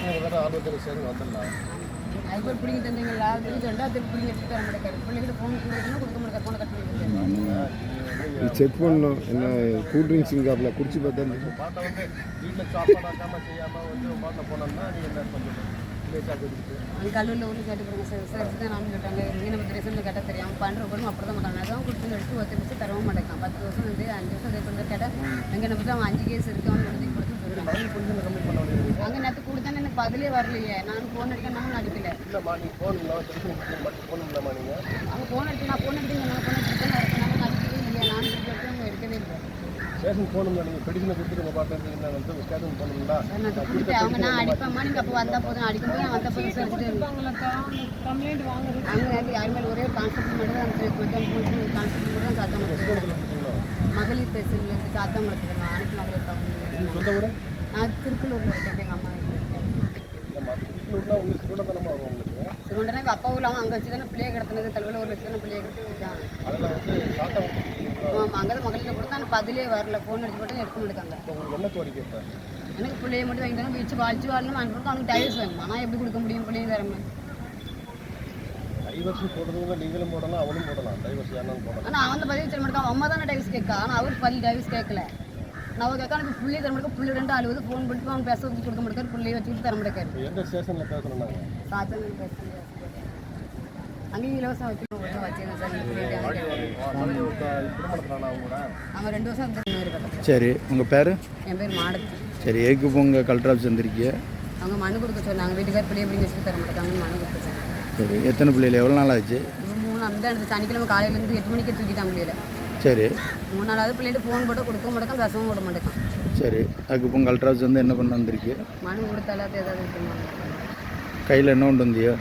வேறு ஆர்வத்தில் சேர்ந்து வந்துடலாம் அதுக்கு ஒரு பிடிங்க தந்தீங்களா அப்படின்னு சொல்லிட்டு அது பிடிங்க எடுத்துட்டு வர மாட்டேங்காரு பிள்ளைகிட்ட ஃபோன் கொடுக்கணும் கொடுக்க மாட்டேங்க ஃபோனை கட் பண்ணி செக் பண்ணணும். என்ன கூல் ட்ரிங்க்ஸ் இருக்காப்புல குடிச்சு பார்த்தா பாட்டை வந்து வீட்டில் சாப்பாடு ஆக்காமல் செய்யாமல் வந்து பாட்டில் போனோம்னா நீங்கள் என்ன கொடுத்து கல்லூரியில் ஒன்று கேட்டு போடுங்க சார். சார் தான் நானும் கேட்டாங்க. இங்கே நம்ம ரேஷனில் கேட்டால் தெரியும். அவன் பண்ணுற பொருளும் அப்படி தான் மாட்டாங்க அதான் கொடுத்து எடுத்து ஒருத்தர் வச்சு தரவும் மாட்டேங்கான் பத்து வருஷம் வந்து அஞ்சு வருஷம் கேட்டால் எங்கே நம்ம அவன் அஞ்சு கேஸ் இருக்கு அவன் கொடுத்து வேண்டியது? அங்கே நேற்று பதிலே வரலையே. நான் ஃபோன் அடிக்க நானும் அடிக்கல. இல்லைம்மா நீங்கள் ஃபோன் மட்டும் ஃபோன் இல்லாமா நீங்கள் அவங்க ஃபோன் அடிச்சு நான் ஃபோன் அடிச்சு நான் ஃபோன் அடிச்சு நானும் அடிக்கவே இல்லையா. அவங்க எடுக்கவே இல்லை ஸ்டேஷன் போகணும்ல நீங்கள் பெடிஷனை கொடுத்துட்டு உங்கள் பாட்டு என்ன வந்து ஸ்டேஷன் சார் நான் கொடுத்து அவங்க நான் அடிப்பேம்மா. நீங்கள் அப்போ வந்தால் போதும் அடிக்கும்போது நான் வந்த போதும் சொல்லிட்டு கம்ப்ளைண்ட் வாங்குறது அங்கே நேற்று யார் மேலே ஒரே கான்செப்ட் மட்டும் தான் மொத்தம் கான்செப்ட் மட்டும் தான் சாத்தம் மகளிர் பேசுறது சாத்தம் அனைத்து மகளிர் நான் திருக்குள்ளூரில் இருக்கேன் எங்கள் அம்மா சிவண்டனா எங்கள் அப்பா ஊரில் அவன் அங்கே வச்சு தானே பிள்ளைய கிடத்துனது தலைவில் ஒரு வச்சு தானே பிள்ளைய கிடத்துதான் அதில் வந்து சாத்தா ஆமாம் அங்கே தான் மகளிர் கொடுத்தா அந்த பதிலே வரல. ஃபோன் அடிச்சு மட்டும் எடுக்க மாட்டாங்க இப்போ கோரிக்கை எனக்கு பிள்ளைய மட்டும் வாங்கி தரணும் வச்சு வாழ்ச்சி வாழணும் அனுப்பிட்டு அவனுக்கு டைவர்ஸ் வேணும்? ஆனால் எப்படி கொடுக்க முடியும் பிள்ளைய தரமே டைவர்ஸ் போடுறவங்க நீங்களும் போடலாம் அவளும் போடலாம் டைவர்ஸ் யாரும் போடலாம் ஆனால் அவன் தான் பதிவு தர மாட்டான். அவன் அம்மா தானே டைவர்ஸ் கேட்கா. ஆனால் அவருக்கு பதில் டைவர்ஸ் கேட்கல. கேட்க எனக்கு பிள்ளைய தர மாட்டேன். பிள்ளை ரெண்டு அழுவது ஃபோன் பண்ணிட்டு அவன் பேச வச்சு கொடுக்க மாட்டேக்காரு பிள்ளைய வச்சுட்டு தர எந்த ஸ்டேஷனில் பேசணும் பேசுகிறேன் அங்கேயும் இலவசம் வச்சு வச்சுருந்தேன் சார். அவன் ரெண்டு வருஷம் கட்டத்தில் சரி உங்கள் பேர்? என் பேர் மாடத்து சரி ஏக்கு போங்க கலெக்டர் ஆஃபீஸ் வந்திருக்கீங்க அவங்க மனு கொடுக்க சொன்னாங்க. வீட்டுக்கார் பிள்ளைய பிடிங்க வச்சுட்டு தர மாட்டாங்க மனு கொடுக்க சொன்னாங்க. சரி எத்தனை பிள்ளைகள் எவ்வளோ நாள் ஆச்சு? மூணு அந்த அந்த சனிக்கிழமை காலையிலேருந்து எட்டு மணிக்கு தூக்கிட்டாங்க பிள்ளையில. சரி. மூணு நாளாவது பிள்ளைகிட்ட ஃபோன் போட்டு கொடுக்க மாட்டேக்கான் பேசவும் விட மாட்டேக்கான். சரி. அதுக்கு இப்போ ஆஃபீஸ் வந்து என்ன பண்ண வந்திருக்கீங்க மனு கொடுத்தாலாவது ஏதாவது கையில் என்ன கொண்டு வந்தியோ?